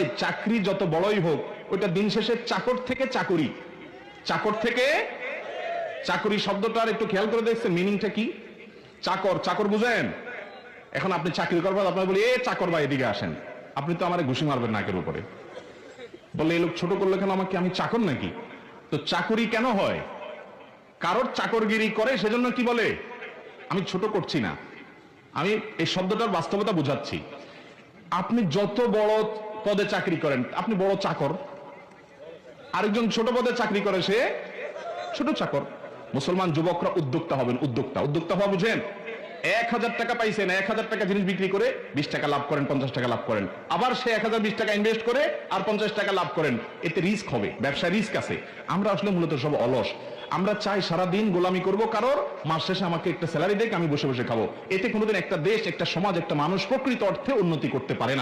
এই চাকরি যত বড়ই হোক, ওইটা দিন শেষে চাকর থেকে চাকুরি। চাকর থেকে চাকুরি শব্দটার একটু খেয়াল করে দেখছেন মিনিংটা কি? চাকর চাকর বুঝেন? এখন আপনি চাকরি করবেন আপনার বলি, এ চাকর বা এদিকে আসেন। আপনি তো আমার ঘুষি মারবেন নাকের উপরে। বলে এই লোক ছোট করলে কেন আমাকে, আমি চাকর নাকি? তো চাকরি কেন হয়? কারোর চাকরগিরি করে, সেজন্য কি বলে? আমি ছোট করছি না। আমি এই শব্দটার বাস্তবতা বুঝাচ্ছি। আপনি যত বড় পদে চাকরি করেন। আপনি বড় চাকর। আরেকজন ছোট পদে চাকরি করে সে ছোট চাকর। মুসলমান যুবকরা উদ্যোক্তা হবেন, উদ্যোক্তা। উদ্যোক্তা হওয়া বুঝেন? এক হাজার টাকা পাইছেন, এক হাজার টাকা জিনিস বিক্রি করে বিশ টাকা লাভ করেন, পঞ্চাশ টাকা লাভ করেন। আবার সে এক হাজার বিশ টাকা ইনভেস্ট করে আর পঞ্চাশ টাকা লাভ করেন। এতে রিস্ক হবে, ব্যবসায় রিস্ক আছে। আমরা আসলে মূলত সব অলস। আমরা চাই সারাদিন গোলামি করব কারোর, মাস শেষে আমাকে একটা স্যালারি দেখ আমি বসে বসে খাব। এতে কোনোদিন একটা দেশ, একটা সমাজ, একটা মানুষ প্রকৃত অর্থে উন্নতি করতে পারে না।